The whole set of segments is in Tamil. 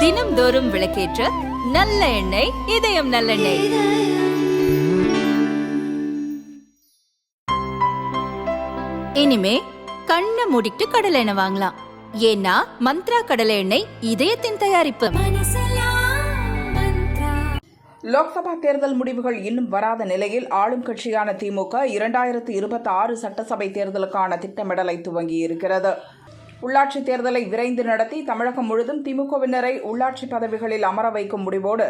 தினம்தோறும் விளக்கேற்ற நல்ல எண்ணெய் இதயம் நல்லெண்ணெய். இனிமே கண்ணை மூடிட்டு கடலை எண்ணெய் வாங்கலாம். ஏன்னா மந்த்ரா கடலை எண்ணெய் இதயத்தின் தயாரிப்பு. லோக்சபா தேர்தல் முடிவுகள் இன்னும் வராத நிலையில் ஆளும் கட்சியான திமுக இரண்டாயிரத்து இருபத்தி ஆறு சட்டசபை தேர்தலுக்கான திட்டமிடலை துவங்கியிருக்கிறது. உள்ளாட்சி தேர்தலை விரைந்து நடத்தி தமிழகம் முழுதும் திமுகவினரை உள்ளாட்சி பதவிகளில் அமர வைக்கும் முடிவோடு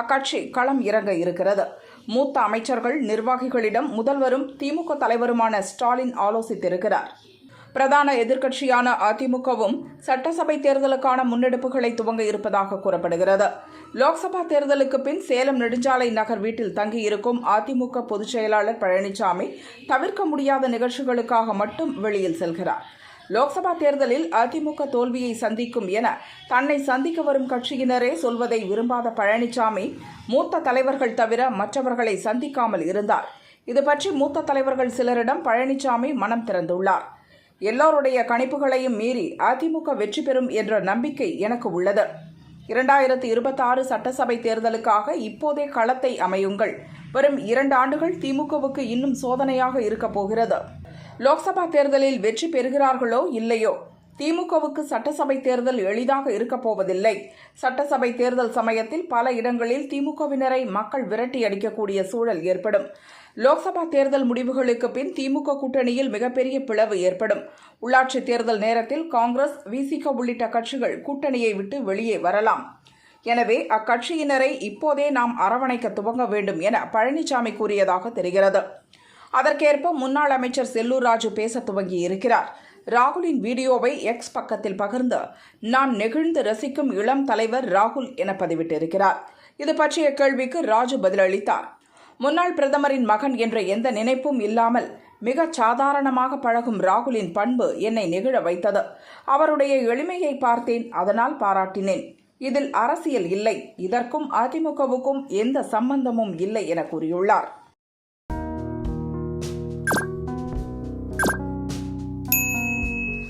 அக்கட்சி களம் இறங்க இருக்கிறது. மூத்த அமைச்சர்கள் நிர்வாகிகளிடம் முதல்வரும் திமுக தலைவருமான ஸ்டாலின் ஆலோசித்திருக்கிறார். பிரதான எதிர்க்கட்சியான அதிமுகவும் சட்டசபை தேர்தலுக்கான முன்னெடுப்புகளை துவங்க இருப்பதாக கூறப்படுகிறது. லோக்சபா தேர்தலுக்கு பின் சேலம் நெடுஞ்சாலை நகர் வீட்டில் தங்கியிருக்கும் அதிமுக பொதுச் செயலாளர் பழனிசாமி தவிர்க்க முடியாத நிகழ்ச்சிகளுக்காக மட்டும் வெளியில் செல்கிறார். லோக்சபா தேர்தலில் அதிமுக தோல்வியை சந்திக்கும் என தன்னை சந்திக்க வரும் கட்சியினரே சொல்வதை விரும்பாத பழனிசாமி மூத்த தலைவர்கள் தவிர மற்றவர்களை சந்திக்காமல் இருந்தார். இது பற்றி மூத்த தலைவர்கள் சிலரிடம் பழனிசாமி மனம் திறந்துள்ளார். எல்லோருடைய கணிப்புகளையும் மீறி அதிமுக வெற்றி பெறும் என்ற நம்பிக்கை எனக்கு உள்ளது. இரண்டாயிரத்தி இருபத்தாறு சட்டசபை தேர்தலுக்காக இப்போதே களத்தை அமையுங்கள். வரும் இரண்டு ஆண்டுகள் திமுகவுக்கு இன்னும் சோதனையாக இருக்கப் போகிறது. லோக்சபா தேர்தலில் வெற்றி பெறுகிறார்களோ இல்லையோ? திமுகவுக்கு சட்டசபை தேர்தல் எளிதாக இருக்கப் போவதில்லை. சட்டசபை தேர்தல் சமயத்தில் பல இடங்களில் திமுகவினரை மக்கள் விரட்டி அடிக்கக்கூடிய சூழல் ஏற்படும். லோக்சபா தேர்தல் முடிவுகளுக்கு பின் திமுக கூட்டணியில் மிகப்பெரிய பிளவு ஏற்படும். உள்ளாட்சி தேர்தல் நேரத்தில் காங்கிரஸ் விசிக உள்ளிட்ட கட்சிகள் கூட்டணியை விட்டு வெளியே வரலாம். எனவே அக்கட்சியினரை இப்போதே நாம் அரவணைக்க துவங்க வேண்டும் என பழனிசாமி கூறியதாக தெரிகிறது. அதற்கேற்ப முன்னாள் அமைச்சர் செல்லூர் ராஜு பேச துவங்கி இருக்கிறார் ராகுலின் வீடியோவை எக்ஸ் பக்கத்தில் பகிர்ந்து நான் நெகிழ்ந்து ரசிக்கும் இளம் தலைவர் ராகுல் என பதிவிட்டிருக்கிறார். இது பற்றிய கேள்விக்கு ராஜு பதிலளித்தார். முன்னாள் பிரதமரின் மகன் என்ற எந்த நினைப்பும் இல்லாமல் மிக சாதாரணமாக பழகும் ராகுலின் பண்பு என்னை நெகிழ வைத்தது. அவருடைய எளிமையை பார்த்தேன் அதனால் பாராட்டினேன். இதில் அரசியல் இல்லை இதற்கும் அதிமுகவுக்கும் எந்த சம்பந்தமும் இல்லை என கூறியுள்ளார்.